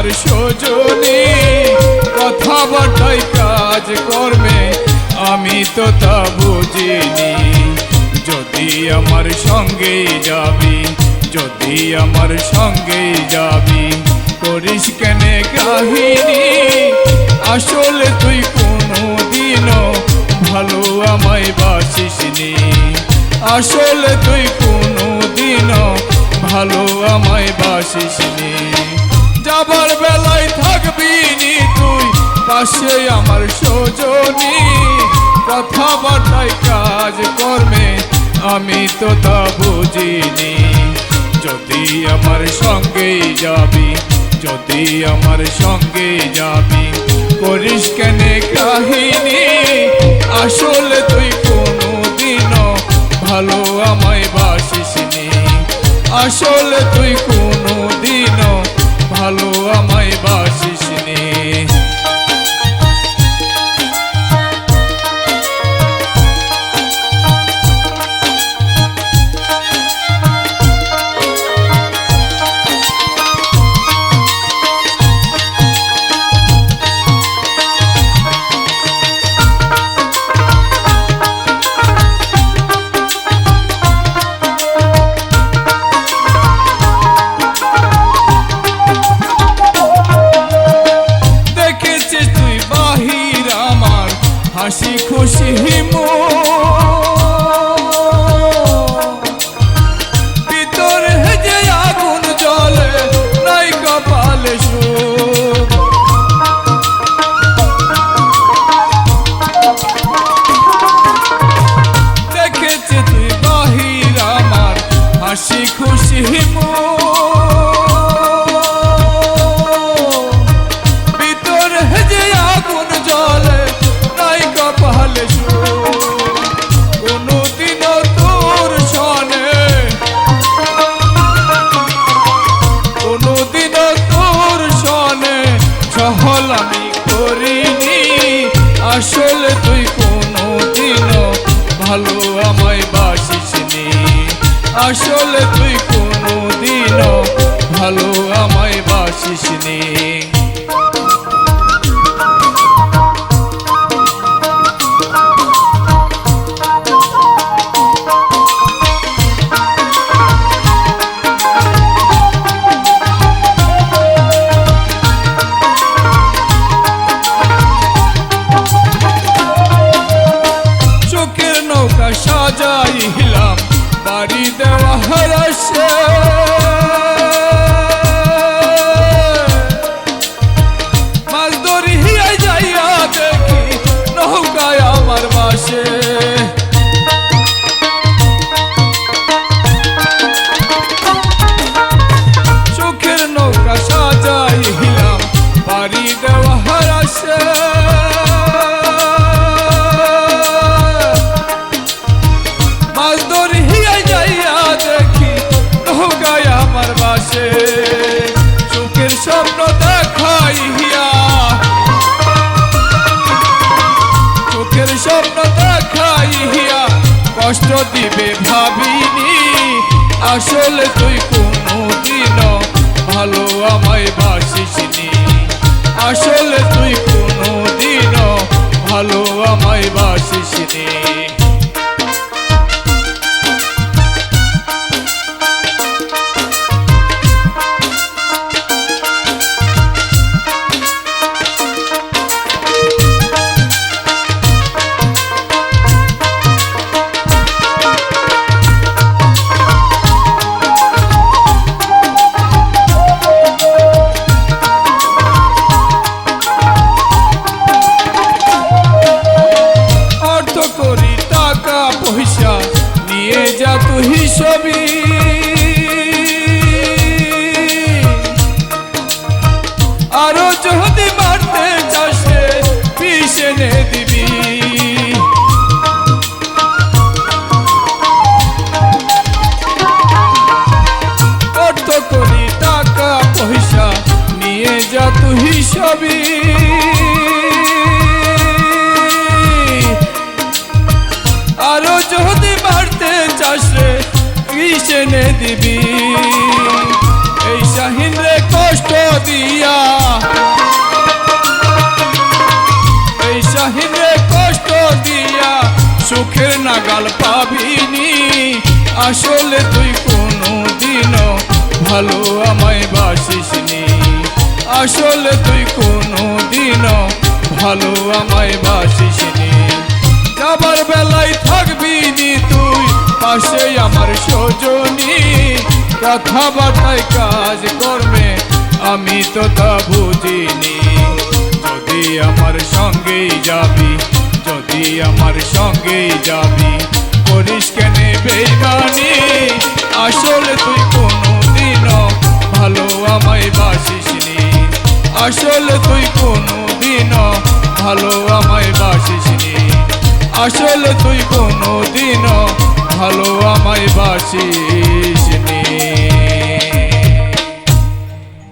আমার সজনী কথাবার্তায় কাজ কর্মে, আমি তো তা বুঝিনি। যদি আমার সঙ্গে যাবি, যদি আমার সঙ্গে যাবি, করিস কেনে কাহিনী? আসলে তুই কোনো দিনও ভালো আমায় বাসিসনি। আসলে তুই কোনো ভালো আমায় বাসিসনি। যাবার বেলায় থাকবি নি তুই? পাশে আমার সজনী কথাবার্তায় কাজ কর্মে, আমি তো তা বুঝিনি। যদি আমার সঙ্গে যাবি, যদি আমার সঙ্গে যাবি, করিস কেনে কাহিনী? আসলে তুই কোনো দিনও ভালো আমায় বাসিসনি। আসলে তুই কোনো ভালো আমায় আসলে তুই কোনদিনও ভালো আমায় বাসিসনি। আসলে তুই ভালো আমায় বাসিসনি চোখের নৌকা সাজাইলাম বাড়ি দেওয়া কষ্ট দিবে ভাবিনি। আসলে তুই কোনো দিনও ভালো আমায় বাসিসনি। আসলে তুই কোনো দিনও ভালো আমায় বাসিসনি। পয়সা নিয়ে যা তুই হিসবি। আরও যদি মারতে চাষে বিষ এনে দিবি। অর্থ করি টাকা পয়সা নিয়ে যা তুই হিসবি। জিনিস দিবি। এই শাহিন রে কষ্ট দিয়া। এই শাহিন রে কষ্ট দিয়া সুখের নাগাল পাবিনি। আসলে তুই কোনো দিন ভালো আমায় বাসিসনি। আসলে তুই কোনো দিন ভালো আমায় বাসিসনি। যাবার বেলায় থাকবি সজনী কথাবার্তায় কাজ কর্মে, আমি তো তা বুঝিনি। যদি আমার সঙ্গেই যাবি, যদি আমার সঙ্গেই যাবি, করিস কেনে বেইমানি? আসলে তুই কোনো দিনও ভালো আমায় বাসিসনি। আসলে তুই কোনো দিনও ভালো আমায় বাসিসনি। আসলে তুই কোনো দিনও ভালো আমায় বাসিস